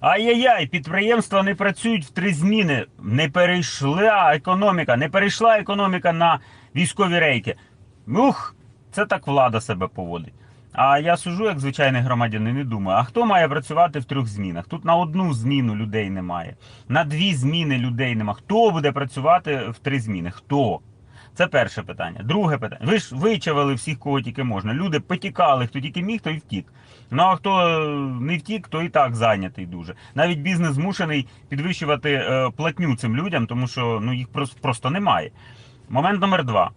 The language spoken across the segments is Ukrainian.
Ай-яй-яй, підприємства не працюють в три зміни. Не перейшла економіка, не перейшла економіка на військові рейки. Ух, це так влада себе поводить. А я сужу, як звичайний громадянин, і думаю, а хто має працювати в трьох змінах? Тут на одну зміну людей немає, на дві зміни людей немає. Хто буде працювати в три зміни? Хто? Це перше питання. Друге питання. Ви ж вичавили всіх, кого тільки можна. Люди потікали, хто тільки міг, той втік. Ну а хто е, не втік, то і так зайнятий дуже. Навіть бізнес змушений підвищувати е, платню цим людям, тому що ну їх просто, просто немає. Момент номер два.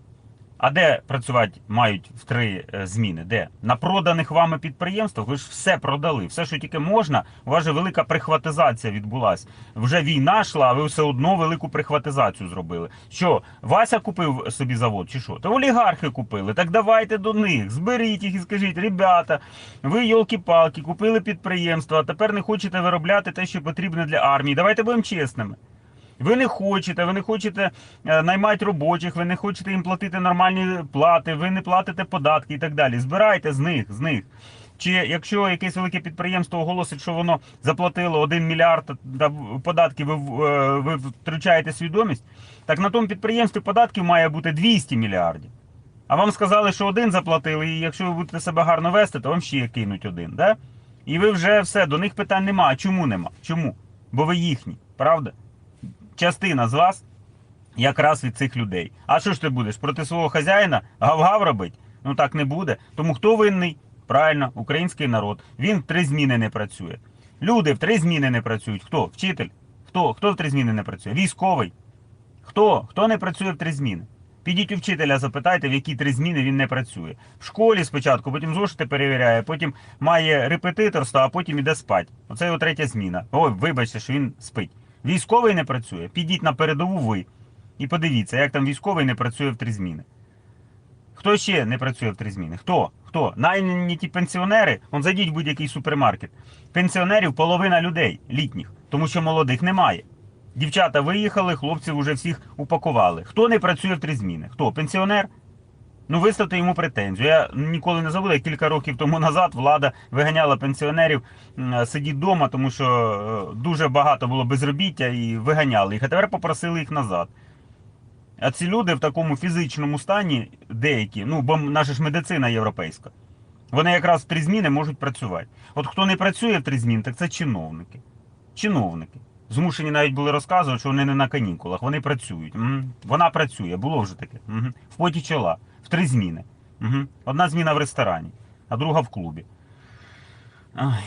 А де працювати мають в три е, зміни? Де? На проданих вами підприємствах? Ви ж все продали. Все, що тільки можна, у вас же велика прихватизація відбулася. Вже війна йшла, а ви все одно велику прихватизацію зробили. Що, Вася купив собі завод чи що? Та олігархи купили. Так давайте до них, зберіть їх і скажіть, ребята, ви йолки-палки, купили підприємство, а тепер не хочете виробляти те, що потрібно для армії. Давайте будемо чесними. Ви не хочете, ви не хочете е, наймати робочих, ви не хочете їм платити нормальні плати, ви не платите податки і так далі. Збирайте з них, з них. Чи якщо якесь велике підприємство оголосить, що воно заплатило 1 мільярд податків, ви, е, ви втрачаєте свідомість, так на тому підприємстві податків має бути 200 мільярдів. А вам сказали, що один заплатили, і якщо ви будете себе гарно вести, то вам ще кинуть один. Да? І ви вже все, до них питань нема. Чому нема? Чому? Бо ви їхні, правда? Частина з вас якраз від цих людей. А що ж ти будеш проти свого хазяїна гав-гав робити? Ну так не буде. Тому хто винний? Правильно, український народ. Він в три зміни не працює. Люди в три зміни не працюють. Хто? Вчитель? Хто? Хто в три зміни не працює? Військовий. Хто? Хто не працює в три зміни? Підіть у вчителя, запитайте, в які три зміни він не працює. В школі спочатку, потім зошити перевіряє, потім має репетиторство, а потім іде спать. Оце його третя зміна. Ой, вибачте, що він спить. Військовий не працює. Підіть на передову ви і подивіться, як там військовий не працює в три зміни. Хто ще не працює в три зміни? Хто? Хто? Найняті ті пенсіонери, он зайдіть в будь-який супермаркет. Пенсіонерів половина людей літніх, тому що молодих немає. Дівчата виїхали, хлопців вже всіх упакували. Хто не працює в три зміни? Хто? Пенсіонер? Ну, виставте йому претензію. Я ніколи не забуду, як кілька років тому назад влада виганяла пенсіонерів сидіти вдома, тому що е, дуже багато було безробіття і виганяли їх, а тепер попросили їх назад. А ці люди в такому фізичному стані, деякі, ну, бо наша ж медицина європейська, вони якраз в три зміни можуть працювати. От хто не працює в три зміни, так це чиновники. Чиновники. Змушені навіть були розказувати, що вони не на канікулах, вони працюють. Вона працює, було вже таке. В поті чола, в три зміни. Угу. Одна зміна в ресторані, а друга в клубі. Ай.